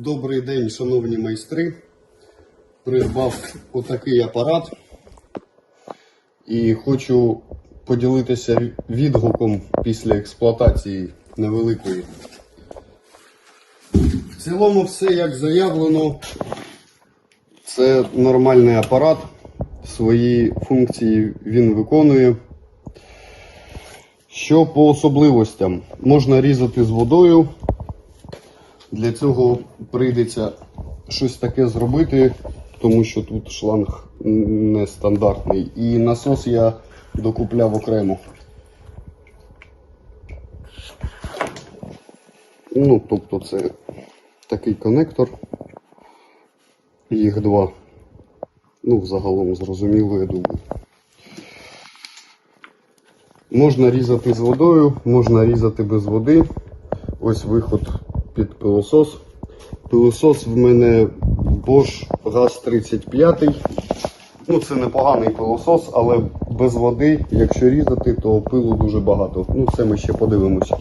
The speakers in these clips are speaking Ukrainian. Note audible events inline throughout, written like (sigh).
Добрий день, шановні майстри. Придбав отакий апарат і хочу поділитися відгуком після експлуатації невеликої. В цілому все як заявлено. Це нормальний апарат. Свої функції він виконує. Що по особливостям? Можна різати з водою. Для цього прийдеться щось таке зробити, тому що тут шланг нестандартний. І насос я докупляв окремо. Ну, тобто це такий коннектор. Їх два. Ну, загалом зрозуміло, я думаю. Можна різати з водою, можна різати без води. Ось виход під пилосос. Пилосос в мене Bosch GAZ 35. Ну, це непоганий пилосос, але без води, якщо різати, то пилу дуже багато. Ну, це ми ще подивимося.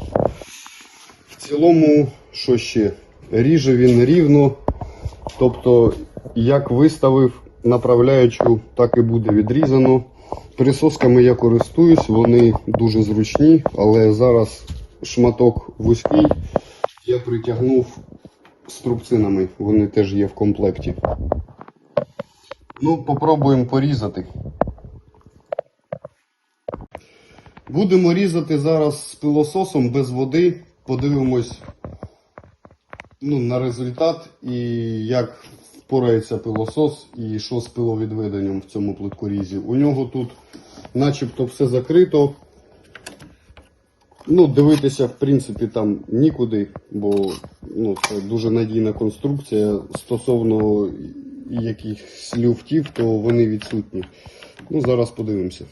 В цілому, що ще? Ріже він рівно. Тобто, як виставив направляючу, так і буде відрізано. Присосками я користуюсь, вони дуже зручні, але зараз шматок вузький я притягнув струбцинами, вони теж є в комплекті. Ну, попробуємо порізати. Будемо різати зараз з пилососом без води. Подивимось ну, на результат і як впорається пилосос і що з пиловідведенням в цьому плиткорізі. У нього тут начебто все закрито. Ну, дивитися, в принципі, там нікуди, бо ну, це дуже надійна конструкція. Стосовно якихось люфтів, то вони відсутні. Ну, зараз подивимося.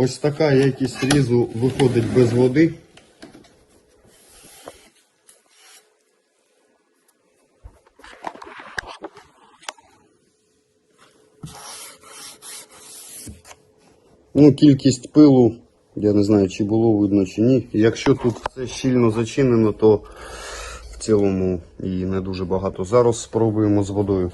Ось така якість різу виходить без води. Ну, кількість пилу, я не знаю, чи було видно, чи ні. Якщо тут все щільно зачинено, то в цілому і не дуже багато. Зараз спробуємо з водою.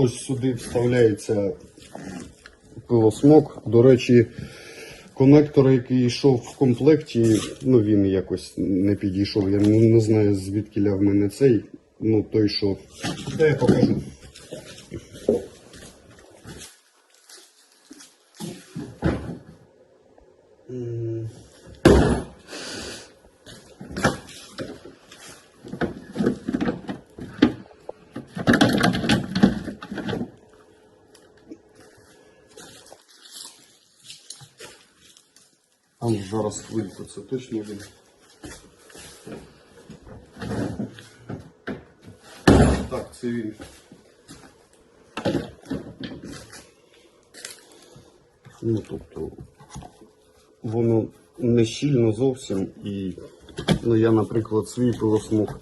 Ось сюди вставляється пилосмок. До речі, конектор, який йшов в комплекті, ну він якось не підійшов. Я не, знаю, звідки ля в мене цей. Ну, той, що. Та я покажу. Зараз хвильку, це точно він. Так, це він. Ну, тобто, воно не щільно зовсім і ну, я, наприклад, свій пилосмок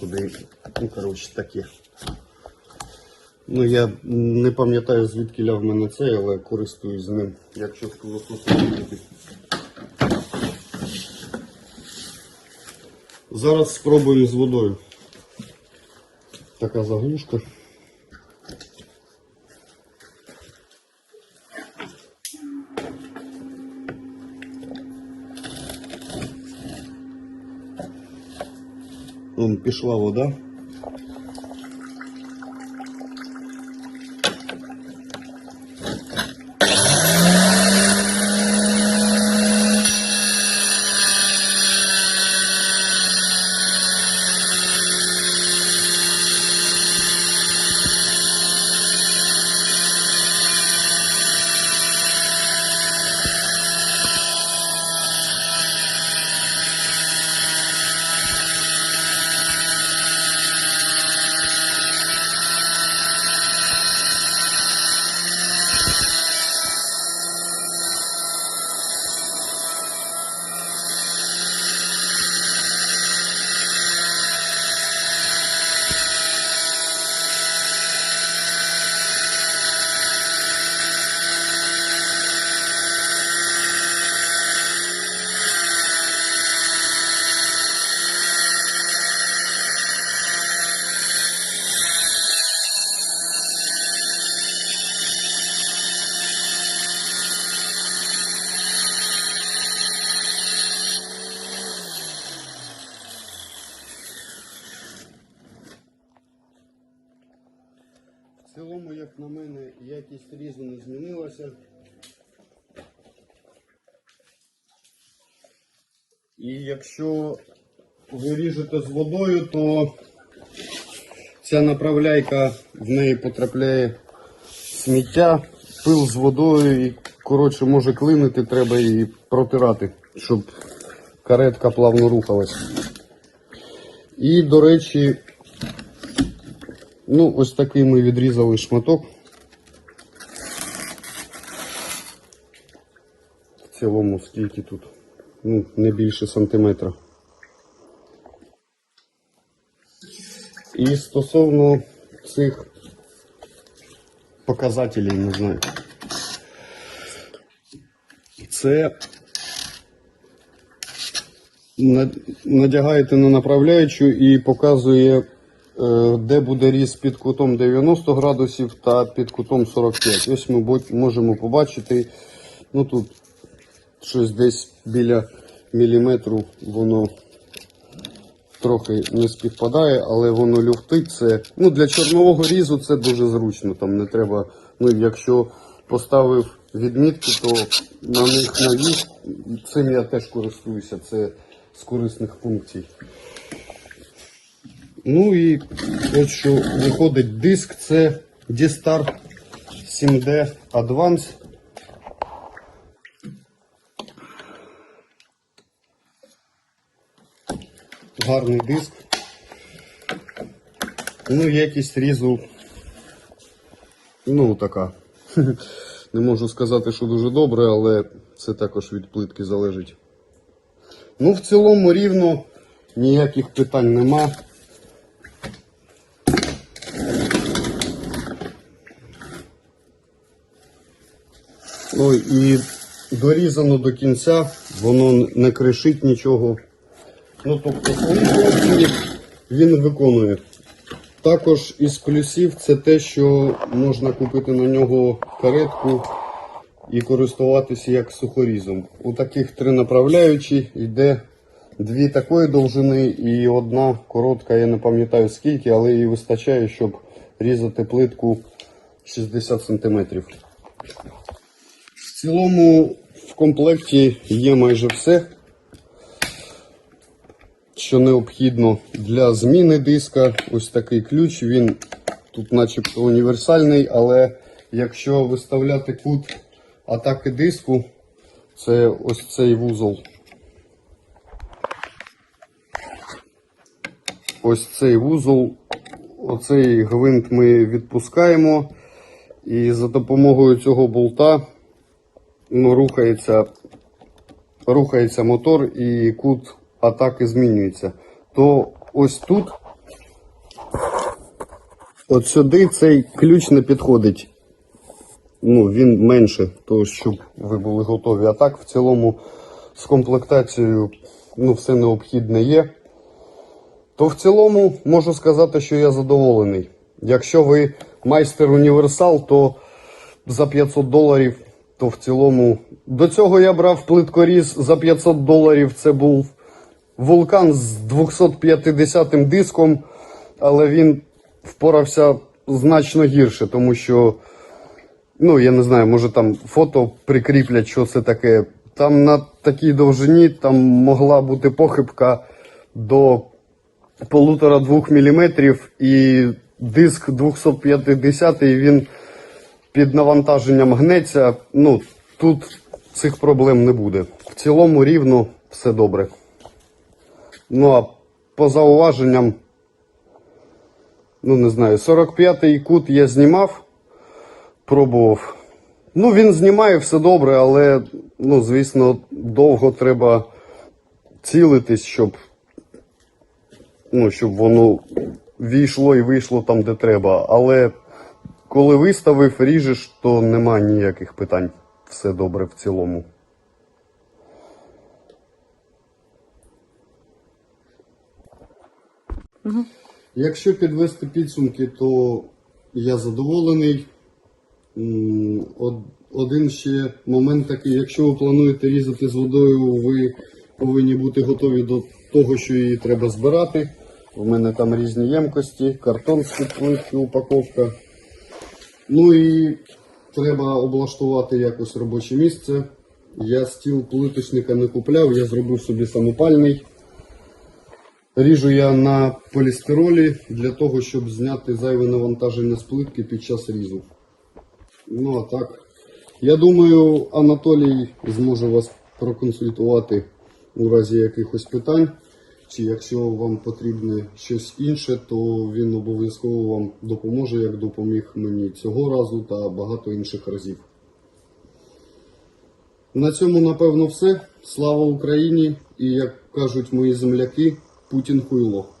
туди, ну, коротше, таке. Ну, я не пам'ятаю, звідки ля в мене цей, але користуюсь ним, якщо з пилососом Зараз спробуємо з водою. така заглушка. Вон пішла вода. Цілому, як на мене, якість різу не змінилася. І якщо ви ріжете з водою, то ця направляйка в неї потрапляє сміття, пил з водою і, коротше, може клинити, треба її протирати, щоб каретка плавно рухалась. І, до речі, Ну, ось такий ми відрізали шматок. В цілому скільки тут? Ну, не більше сантиметра. І стосовно цих показателів, не знаю. Це надягаєте на направляючу і показує де буде різ під кутом 90 градусів та під кутом 45. Ось ми можемо побачити, ну тут щось десь біля міліметру воно трохи не співпадає, але воно люфтить. Це, ну, для чорнового різу це дуже зручно. Там не треба, ну, якщо поставив відмітки, то на них навіс. Цим я теж користуюся, це з корисних функцій. Ну і от що виходить диск, це D-Star 7D Advance. Гарний диск. Ну, якість різу, ну така. (laughs) Не можу сказати, що дуже добре, але це також від плитки залежить. Ну, в цілому рівно ніяких питань нема. Ой, і дорізано до кінця, воно не кришить нічого. Ну, тобто свої він виконує. Також із плюсів це те, що можна купити на нього каретку і користуватися як сухорізом. У таких три направляючі йде дві такої довжини і одна коротка, я не пам'ятаю скільки, але її вистачає, щоб різати плитку 60 см. В цілому в комплекті є майже все, що необхідно для зміни диска. Ось такий ключ. Він тут начебто універсальний, але якщо виставляти кут атаки диску, це ось цей вузол. Ось цей вузол, оцей гвинт ми відпускаємо. І за допомогою цього болта ну, рухається, рухається мотор і кут атаки змінюється. То ось тут, от сюди цей ключ не підходить. Ну, він менше, то щоб ви були готові. А так в цілому з комплектацією ну, все необхідне є. то в цілому можу сказати, що я задоволений. Якщо ви майстер універсал, то за 500 доларів, то в цілому. До цього я брав плиткоріз за 500 доларів. Це був вулкан з 250 диском, але він впорався значно гірше, тому що, ну, я не знаю, може там фото прикріплять, що це таке. Там на такій довжині там могла бути похибка до полутора-двох міліметрів, і диск 250 він під навантаженням гнеться. Ну, тут цих проблем не буде. В цілому рівно все добре. Ну а по зауваженням, ну не знаю, 45-й кут я знімав, пробував. Ну, він знімає все добре, але, ну, звісно, довго треба цілитись, щоб, ну, щоб воно війшло і вийшло там, де треба. Але коли виставив, ріжеш, то нема ніяких питань. Все добре в цілому. Якщо підвести підсумки, то я задоволений. Один ще момент такий, якщо ви плануєте різати з водою, ви повинні бути готові до того, що її треба збирати. У мене там різні ємкості, картон з плитки, упаковка. Ну і треба облаштувати якось робоче місце. Я стіл плиточника не купляв, я зробив собі самопальний. Ріжу я на полістиролі для того, щоб зняти зайве навантаження з плитки під час різу. Ну а так. Я думаю, Анатолій зможе вас проконсультувати у разі якихось питань. Чи якщо вам потрібне щось інше, то він обов'язково вам допоможе, як допоміг мені цього разу та багато інших разів. На цьому, напевно, все. Слава Україні! І як кажуть мої земляки, Путін хуйло.